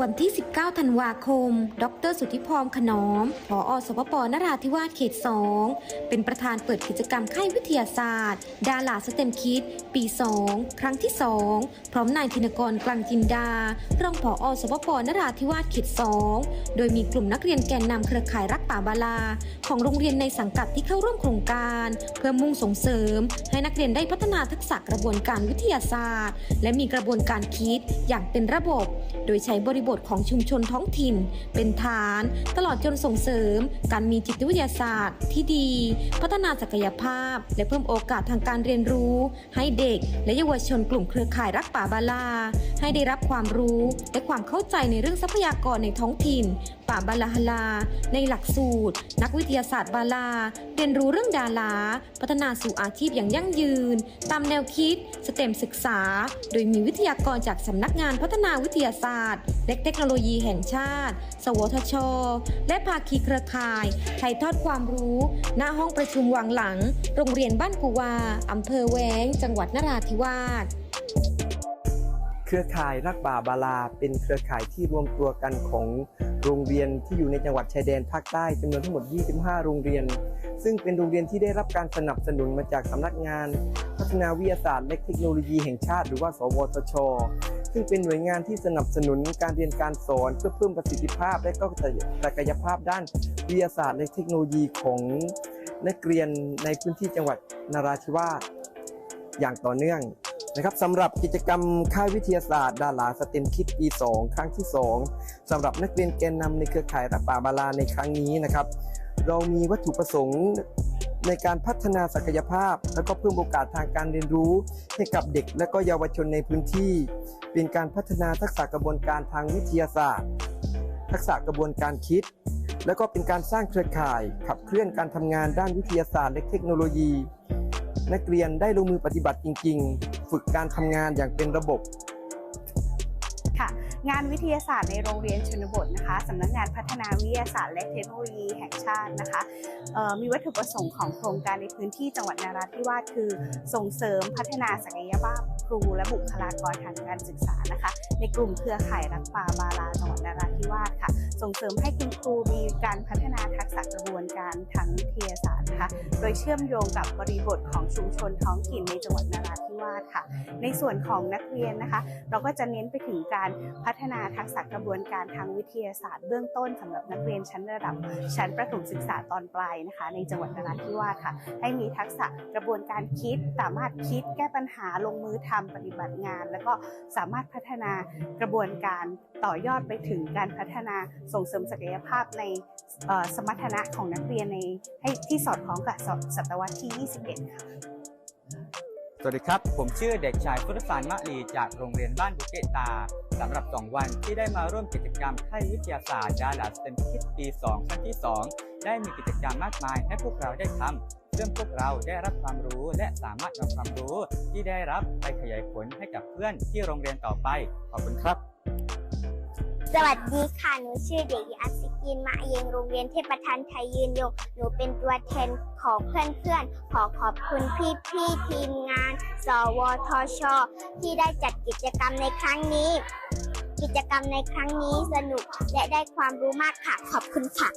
วันที่ 19 ธันวาคม ดร สุทธิพรขนอมผอสปปนราธิวาสเขต 2 เป็นประธานเปิดกิจกรรมค่ายวิทยาศาสตร์ ดาราสเต็มคิด ปี 2 ครั้งที่ 2 พร้อมนายธินกรกลังจินดารองผอสปปนราธิวาสเขต 2 โดยมีกลุ่มนักเรียนแกนนำเครือข่ายรักป่าบาลา ของโรงเรียนในสังกัดที่เข้าร่วมโครงการ เพื่อมุ่งส่งเสริม ให้นักเรียนได้พัฒนาทักษะกระบวนการวิทยาศาสตร์ และมีกระบวนการคิดอย่างเป็นระบบ โดยใช้บริบทของชุมชนท้องถิ่น เป็นฐาน ตลอดจนส่งเสริม การมีจิตวิทยาศาสตร์ ที่ดี พัฒนาศักยภาพ และเพิ่มโอกาสทางการเรียนรู้ ให้เด็ก และเยาวชนกลุ่มเครือข่ายรักป่าบาลา ให้ได้รับความรู้และความเข้าใจในเรื่องทรัพยากรในท้องถิ่น ป่าบาลาฮลา ในหลักสูตร นักวิทยาศาสตร์บาลา เรียนรู้เรื่องดารา พัฒนาสู่อาชีพอย่างยั่งยืน ตามแนวคิด สเต็มศึกษา โดยมีวิทยากรจากสำนักงานพัฒนาวิทยาศาสตร์ และเทคโนโลยีแห่งชาติ สวทช และภาคีเครือข่ายถ่ายทอดความรู้ณห้องประชุมวังหลัง โรงเรียนบ้านกูวาอำเภอแวงจังหวัดนราธิวาส เครือข่ายรักป่าบาลา เป็นเครือข่ายที่รวมตัวกันของโรงเรียนที่อยู่ในจังหวัดชายแดนภาคใต้จำนวนทั้งหมด 25 โรงเรียน ซึ่งเป็นโรงเรียนที่ได้รับการสนับสนุนมาจากสำนักงาน พัฒนาวิทยาศาสตร์และเทคโนโลยีแห่งชาติ หรือว่า สวทช ซึ่งเป็นหน่วยงานที่สนับสนุนการเรียนการสอนเพื่อเพิ่มประสิทธิภาพ และก็ศักยภาพด้านวิทยาศาสตร์และเทคโนโลยีของนักเรียนในพื้นที่จังหวัดนราธิวาสอย่างต่อเนื่อง นะครับสำหรับกิจกรรมค่ายวิทยาศาสตร์ ดาราสเต็มคิดปี 2 ครั้งที่ 2สำหรับนักเรียนแกนนำในเครือข่ายรักป่าบาลาในครั้งนี้นะครับ เรามีวัตถุประสงค์ในการพัฒนาศักยภาพ และก็เพิ่มโอกาสทางการเรียนรู้ให้กับเด็กและก็เยาวชนในพื้นที่ เป็นการพัฒนาทักษะกระบวนการทางวิทยาศาสตร์ ทักษะกระบวนการคิด และก็เป็นการสร้างเครือข่าย ขับเคลื่อนการทำงานด้านวิทยาศาสตร์และเทคโนโลยี นักเรียนได้ลงมือปฏิบัติจริง ๆ ฝึกการทำงานอย่างเป็นระบบค่ะงานวิทยาศาสตร์ในโรงเรียนชนบทนะคะสำนักงานพัฒนาวิทยาศาสตร์และเทคโนโลยีแห่งชาตินะคะมีวัตถุประสงค์ของโครงการในพื้นที่จังหวัดนาราธิวาสคือ ส่งเสริมพัฒนาศักยภาพครูและบุคลากรทางการศึกษานะคะ ในกลุ่มเครือข่ายรักป่าบาลาจังหวัดนาราธิวาสค่ะ ส่งเสริมให้คุณครูมีการพัฒนาทักษะกระบวนการทางวิทยาศาสตร์ นะคะ โดยเชื่อมโยงกับบริบทของชุมชนท้องถิ่นในจังหวัดนราธิวาสค่ะ ในส่วนของนักเรียนนะคะ เราก็จะเน้นไปถึงการพัฒนาทักษะกระบวนการทางวิทยาศาสตร์เบื้องต้นสำหรับนักเรียนชั้นระดับชั้นประถมศึกษาตอนปลายนะคะ ในจังหวัดนราธิวาสค่ะ ให้มีทักษะกระบวนการคิด สามารถคิดแก้ปัญหาลงมือทำปฏิบัติงาน แล้วก็สามารถพัฒนากระบวนการต่อยอดไปถึงการพัฒนาส่งเสริมศักยภาพในสมรรถนะของนักเรียนในให้ที่สอดคล้องกับศตวรรษที่ 21 ค่ะ สวัสดีครับ ผมชื่อเด็กชายพุทธสารมะลีจากโรงเรียนบ้านบุเกตาสำหรับ 2 วันที่ได้มาร่วมกิจกรรมค่ายวิทยาศาสตร์ดาราสเต็มคิดปี 2 ครั้งที่ 2 ได้มีกิจกรรมมากมายให้พวกเราได้ทำซึ่งพวกเราได้รับความรู้และสามารถนำความรู้ที่ได้รับไปขยายผลให้กับเพื่อนที่โรงเรียนต่อไป ขอบคุณครับ สวัสดีค่ะ หนูชื่อเด็กหญิงอัศกินมาเยงโรงเรียนเทพประธานไทยยืนยง หนูเป็นตัวแทนของเพื่อนๆ ขอขอบคุณพี่ๆ ทีมงาน สวทช ที่ได้จัดกิจกรรมในครั้งนี้ กิจกรรมในครั้งนี้สนุกและได้ความรู้มากค่ะ ขอบคุณค่ะ